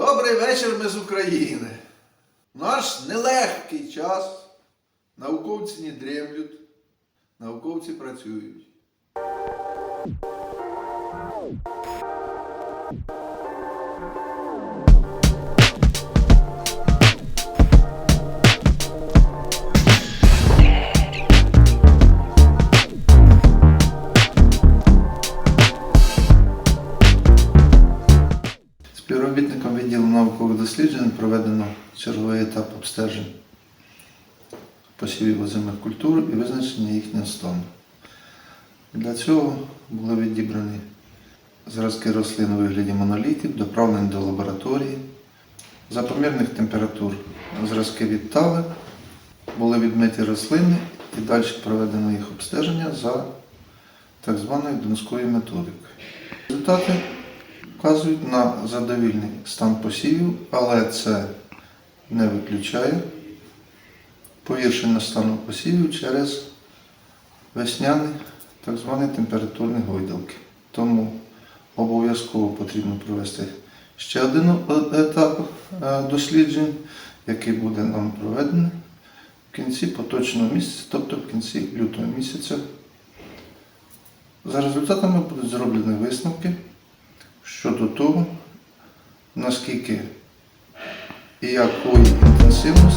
Добрий вечір ми з України. Наш нелегкий час. Науковці не дремлють, науковці працюють. Співробітникам відділу наукових досліджень проведено черговий етап обстежень посівів озимих культур і визначення їхнього стану. Для цього були відібрані зразки рослин у вигляді монолітів, доправлені до лабораторії. За помірних температур зразки відтали, були відмиті рослини і далі проведено їх обстеження за так званою донською методикою. Результати вказують на задовільний стан посівів, але це не виключає погіршення стану посівів через весняні так звані температурні гойдалки. Тому обов'язково потрібно провести ще один етап е, досліджень, який буде нам проведений в кінці поточного місяця, тобто в кінці лютого місяця. За результатами будуть зроблені висновки щодо того, наскільки і якої інтенсивності